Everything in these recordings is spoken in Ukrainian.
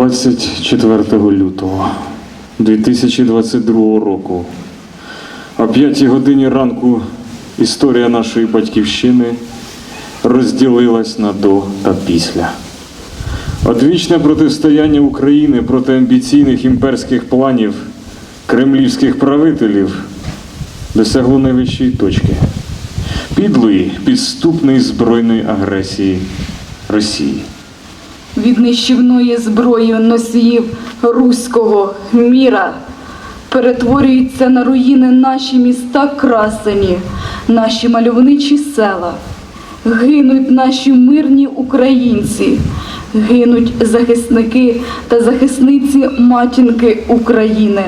24 лютого 2022 року о 5 годині ранку історія нашої батьківщини розділилась на до та після. Одвічне протистояння України проти амбіційних імперських планів кремлівських правителів досягло найвищої точки підлої підступної збройної агресії Росії. Від нищівної зброї носіїв руського міра перетворюються на руїни наші міста красені, наші мальовничі села. Гинуть наші мирні українці, гинуть захисники та захисниці матінки України.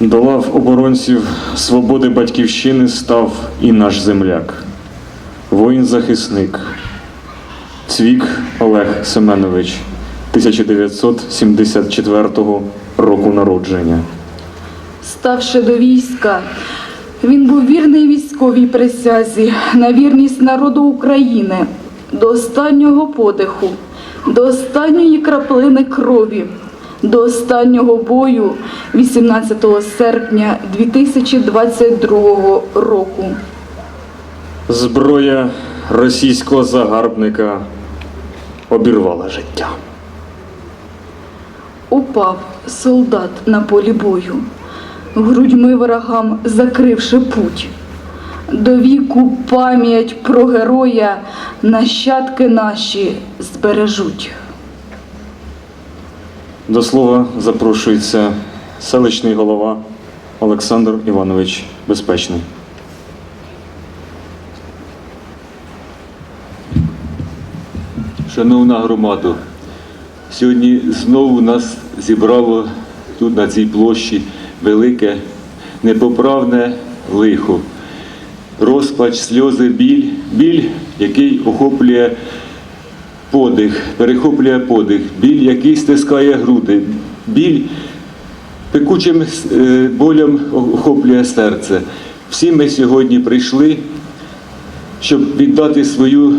До лав оборонців свободи батьківщини став і наш земляк, воїн-захисник, Цвік Олег Семенович, 1974 року народження. Ставши до війська, він був вірний військовій присязі на вірність народу України до останнього подиху, до останньої краплини крові, до останнього бою 18 серпня 2022 року. Зброя російського загарбника обірвала життя. Упав солдат на полі бою, грудьми ворогам закривши путь. До віку пам'ять про героя нащадки наші збережуть. До слова запрошується селищний голова Олександр Іванович Безпечний. Шановна громада, сьогодні знову нас зібрало тут на цій площі велике непоправне лихо. Розпач, сльози, біль, біль, який охоплює подих, перехоплює подих, біль, який стискає груди, біль пекучим е, болем охоплює серце. Всі ми сьогодні прийшли, щоб віддати свою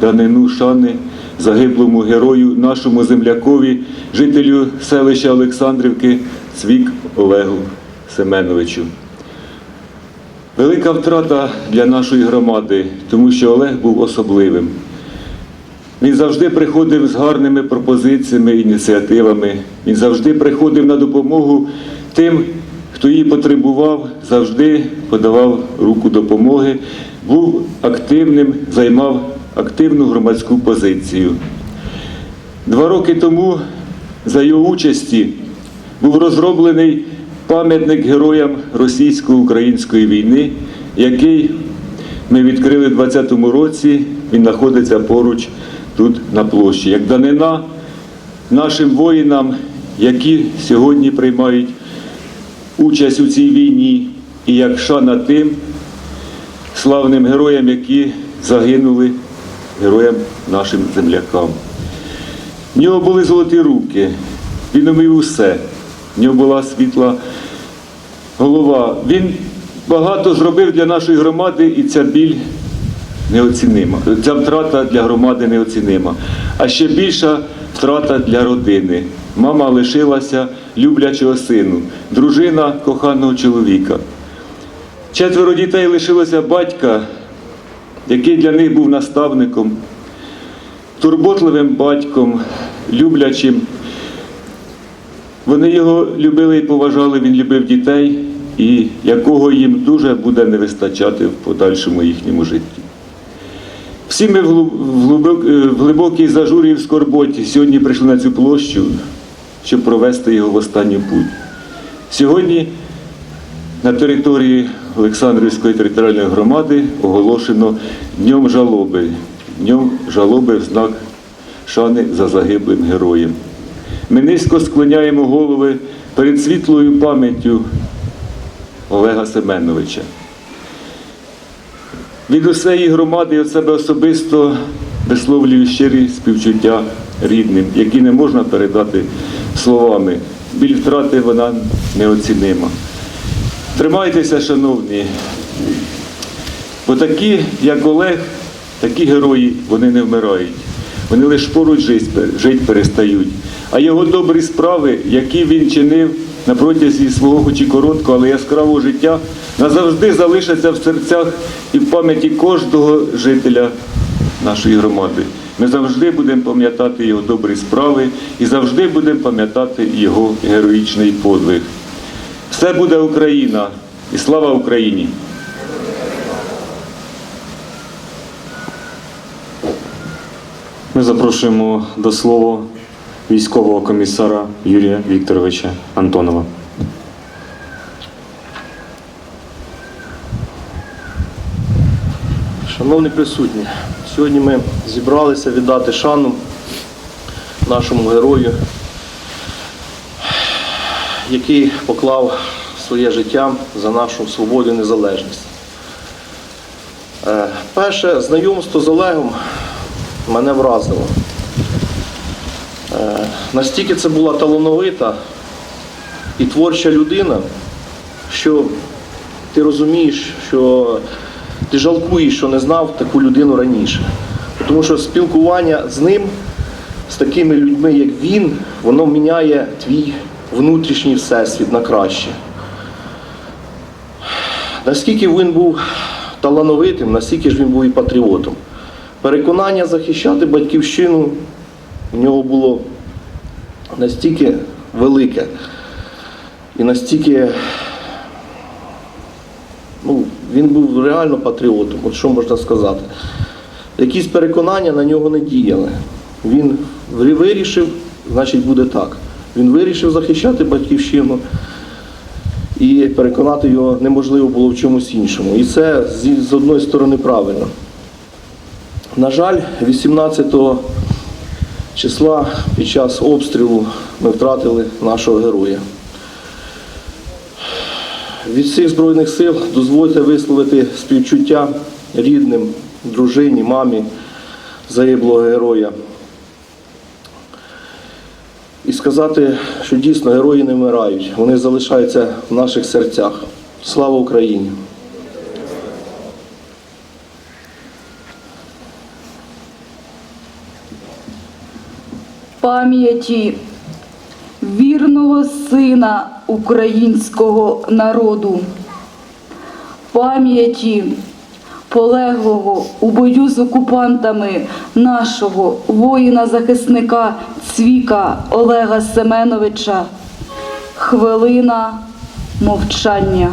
данину шани загиблому герою, нашому землякові, жителю селища Олександрівки Цвік Олегу Семеновичу. Велика втрата для нашої громади, тому що Олег був особливим. Він завжди приходив з гарними пропозиціями, ініціативами. Він завжди приходив на допомогу тим, хто її потребував, завжди подавав руку допомоги, був активним, займав активну громадську позицію. Два роки тому за його участі був розроблений пам'ятник героям російсько-української війни, який ми відкрили в 2020 році. Він знаходиться поруч тут на площі. Як данина нашим воїнам, які сьогодні приймають участь у цій війні, і як шана тим славним героям, які загинули героям нашим землякам. В нього були золоті руки, він умів усе. В нього була світла голова. Він багато зробив для нашої громади, і ця біль неоцінима. Ця втрата для громади неоцінима. А ще більша втрата для родини. Мама лишилася люблячого сину, дружина коханого чоловіка. Четверо дітей лишилося батька, який для них був наставником, турботливим батьком, люблячим. Вони його любили і поважали, він любив дітей, і якого їм дуже буде не вистачати в подальшому їхньому житті. Всі ми в е, глибокій зажурі і в скорботі сьогодні прийшли на цю площу, щоб провести його в останню путь. Сьогодні на території Олександрівської територіальної громади оголошено Днем жалоби. Днем жалоби в знак шани за загиблим героєм. Ми низько склоняємо голови перед світлою пам'яттю Олега Семеновича. Від усієї громади і від себе особисто висловлюю щирі співчуття рідним, які не можна передати словами. Біль втрати вона неоцінима. Тримайтеся, шановні, бо такі, як Олег, такі герої, вони не вмирають. Вони лише поруч жити перестають. А його добрі справи, які він чинив на протязі свого хоч і короткого, але яскравого життя, назавжди залишаться в серцях і в пам'яті кожного жителя нашої громади. Ми завжди будемо пам'ятати його добрі справи і завжди будемо пам'ятати його героїчний подвиг. Все буде Україна і слава Україні! Ми запрошуємо до слова військового комісара Юрія Вікторовича Антонова. Шановні присутні, сьогодні ми зібралися віддати шану нашому герою, який поклав своє життя за нашу свободу і незалежність. Е, Перше знайомство з Олегом мене вразило. Е, Настільки це була талановита і творча людина, що ти розумієш, що ти жалкуєш, що не знав таку людину раніше. Тому що спілкування з ним, з такими людьми, як він, воно міняє твій внутрішній всесвіт на краще. Наскільки він був талановитим, настільки ж він був і патріотом. Переконання захищати батьківщину в нього було настільки велике і настільки ну, він був реально патріотом, от що можна сказати. Якісь переконання на нього не діяли. Він вирішив, значить буде так. Він вирішив захищати батьківщину, і переконати його неможливо було в чомусь іншому. І це зі- з одної сторони правильно. На жаль, 18 числа під час обстрілу ми втратили нашого героя. Від всіх Збройних сил дозвольте висловити співчуття рідним, дружині, мамі загиблого героя. Сказати, що дійсно герої не вмирають, вони залишаються в наших серцях. Слава Україні! пам'яті вірного сина українського народу, пам'яті полеглого у бою з окупантами нашого воїна-захисника Цвіка Олега Семеновича. Хвилина мовчання.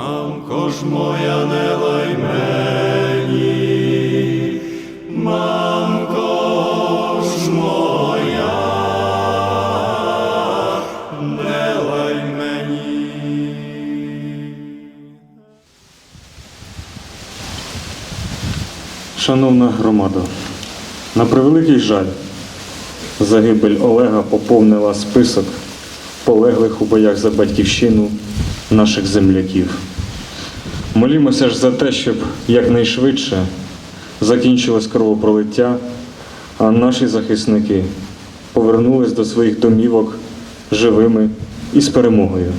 Мамко ж моя не лаймені. мамко ж моя, не лай. Шановна громада, на превеликий жаль, загибель Олега поповнила список полеглих у боях за батьківщину наших земляків. Молімося ж за те, щоб якнайшвидше закінчилось кровопролиття, а наші захисники повернулись до своїх домівок живими і з перемогою.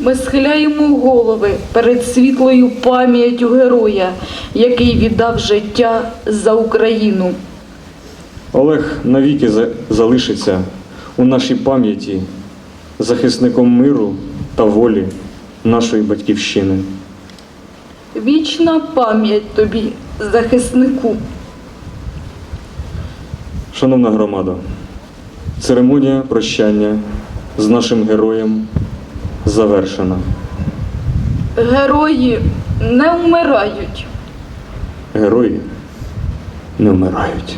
Ми схиляємо голови перед світлою пам'яттю героя, який віддав життя за Україну. Олег навіки за- залишиться у нашій пам'яті захисником миру та волі нашої батьківщини. Вічна пам'ять тобі, захиснику. Шановна громада, церемонія прощання з нашим героєм завершена. Герої не вмирають. Герої не вмирають.